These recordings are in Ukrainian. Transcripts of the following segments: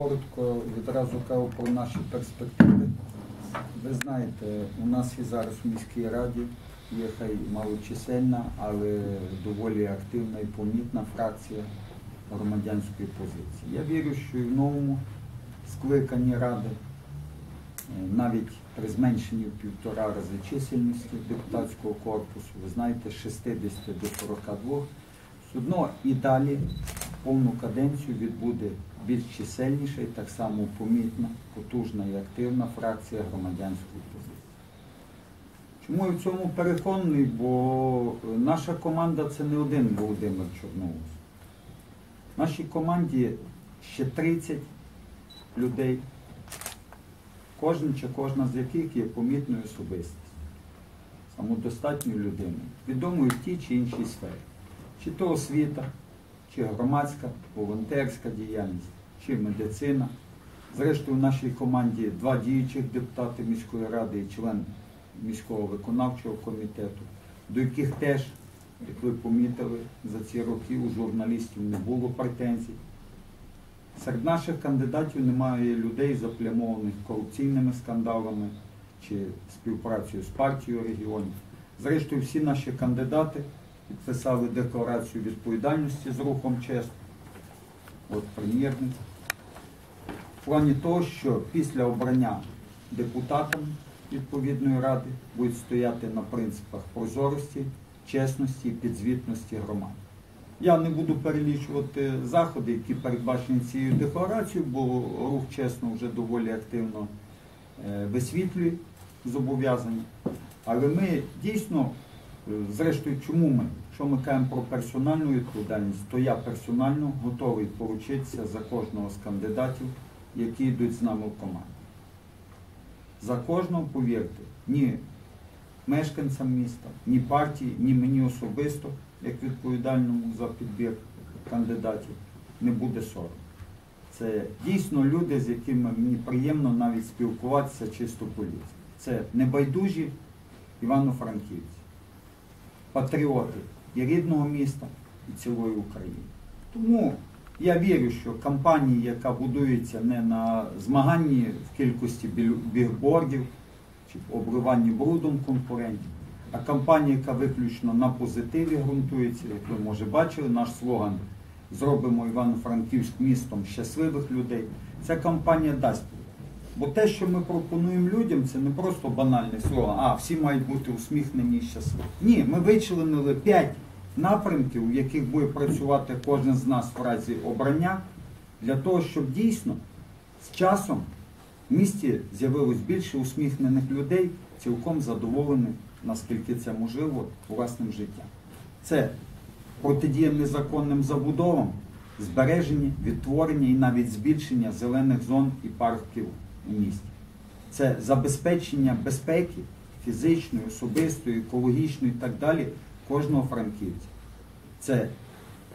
Коротко відразу кажу про наші перспективи. Ви знаєте, у нас і зараз в міській раді є хай малочисельна, але доволі активна і помітна фракція громадянської позиції. Я вірю, що і в новому скликанні ради, е, навіть при зменшенні в півтора рази чисельності депутатського корпусу, ви знаєте, з 60 до 42, все одно і далі повну каденцію відбуде більш чисельніша і так само помітна, потужна і активна фракція громадянської позиції. Чому я в цьому переконаний? Бо е, наша команда це не один Володимир Чорноус. В нашій команді ще 30 людей, кожен чи кожна з яких є помітною особистістю, самодостатньою людиною, відомою в тій чи іншій сфері. Чи то освіта, чи громадська, волонтерська діяльність, чи медицина. Зрештою, в нашій команді два діючих депутати міської ради і член міського виконавчого комітету, до яких теж, як ви помітили, за ці роки у журналістів не було претензій. Серед наших кандидатів немає людей, заплямованих корупційними скандалами чи співпрацею з партією регіонів. Зрештою, всі наші кандидати підписали декларацію відповідальності з рухом чесно. От прем'єрник. В плані того, що після обрання депутатами відповідної ради будуть стояти на принципах прозорості, чесності і підзвітності громади. Я не буду перелічувати заходи, які передбачені цією декларацією, бо рух чесно вже доволі активно е, висвітлює зобов'язання. Але ми дійсно, зрештою, чому ми? Що ми кажемо про персональну відповідальність, то я персонально готовий поручитися за кожного з кандидатів, які йдуть з нами в команду. За кожного, повірте, ні мешканцям міста, ні партії, ні мені особисто, як відповідальному за підбір кандидатів, не буде сором. Це дійсно люди, з якими мені приємно навіть спілкуватися чисто по-людськи. Це небайдужі івано-франківці, патріоти і рідного міста, і цілої України. Тому я вірю, що кампанія, яка будується не на змаганні в кількості бігбордів чи обриванні брудом конкурентів, а кампанія, яка виключно на позитиві ґрунтується, як ви може бачили, наш слоган Зробимо Івано-Франківськ містом щасливих людей. Ця кампанія дасть. Бо те, що ми пропонуємо людям, це не просто банальний слоган, а всі мають бути усміхнені і щасливі. Ні, ми вичленили п'ять напрямків, в яких буде працювати кожен з нас в разі обрання, для того, щоб дійсно з часом в місті з'явилось більше усміхнених людей, цілком задоволених, наскільки це можливо, власним життям. Це протидія незаконним забудовам, збереження, відтворення і навіть збільшення зелених зон і парків місті. Це забезпечення безпеки фізичної, особистої, екологічної і так далі кожного франківця. Це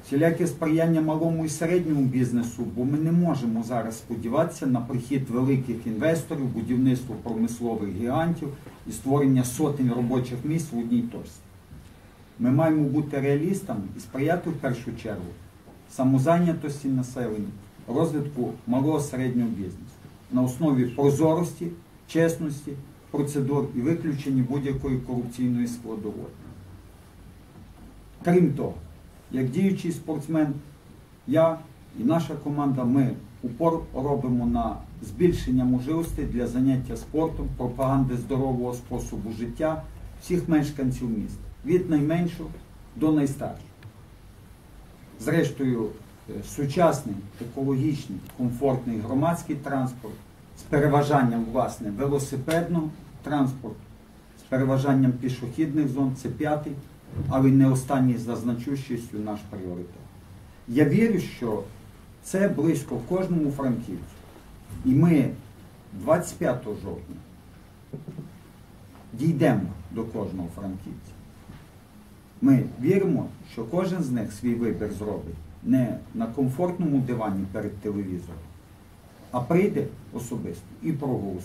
всіляке сприяння малому і середньому бізнесу, бо ми не можемо зараз сподіватися на прихід великих інвесторів, будівництво промислових гігантів і створення сотень робочих місць в одній точці. Ми маємо бути реалістами і сприяти в першу чергу самозайнятості населення, розвитку малого середнього бізнесу на основі прозорості, чесності, процедур і виключення будь-якої корупційної складової. Крім того, як діючий спортсмен, я і наша команда, ми упор робимо на збільшення можливостей для заняття спортом, пропаганди здорового способу життя всіх мешканців міста, від найменшого до найстаршого. Зрештою, сучасний, екологічний, комфортний громадський транспорт з переважанням власне велосипедного транспорту, з переважанням пішохідних зон це п'ятий, але не останній за значущістю наш пріоритет. Я вірю, що це близько кожному франківцю. І ми 25 жовтня дійдемо до кожного франківця. Ми віримо, що кожен з них свій вибір зробить не на комфортному дивані перед телевізором, а прийде особисто і проголосує.